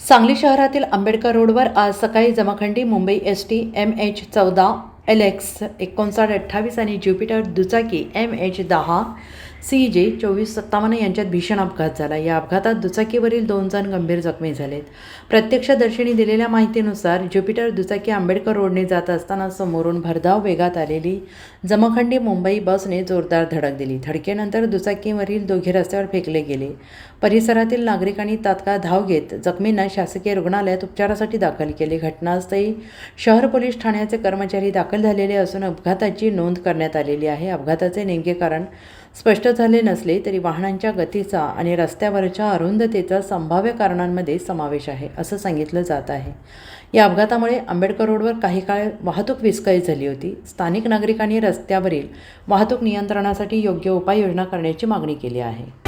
सांगली शहरातील आंबेडकर रोडवर आज सकाळी Jamkhandi Mumbai S T M H चौदा एल एक्स एकोणसाठ अठ्ठावीस आणि ज्युपिटर दुचाकी एम एच दहा सी जे चोवीस सत्तावन्न यांच्यात भीषण अपघात झाला. या अपघातात दुचाकीवरील दोन जण गंभीर जखमी झालेत. प्रत्यक्षदर्शनी दिलेल्या माहितीनुसार ज्युपिटर दुचाकी आंबेडकर रोडने जात असताना समोरून भरधाव वेगात आलेली जमखंडी मुंबई बसने जोरदार धडक दिली. धडकेनंतर दुचाकीवरील दोघे रस्त्यावर फेकले गेले. परिसरातील नागरिकांनी तात्काळ धाव घेत जखमींना शासकीय रुग्णालयात उपचारासाठी दाखल केले. घटनास्थळी शहर पोलीस ठाण्याचे कर्मचारी दाखल झालेले असून अपघाताची नोंद करण्यात आलेली आहे. अपघाताचे नेमके कारण स्पष्ट झाले नसले तरी वाहनांच्या गतीचा आणि रस्त्यावरच्या अरुंदतेचा संभाव्य कारणांमध्ये समावेश आहे असं सांगितलं जात आहे. या अपघातामुळे आंबेडकर रोडवर काही काळ वाहतूक विस्कळीत झाली होती. स्थानिक नागरिकांनी रस्त्यावरील वाहतूक नियंत्रणासाठी योग्य उपाययोजना करण्याची मागणी केली आहे.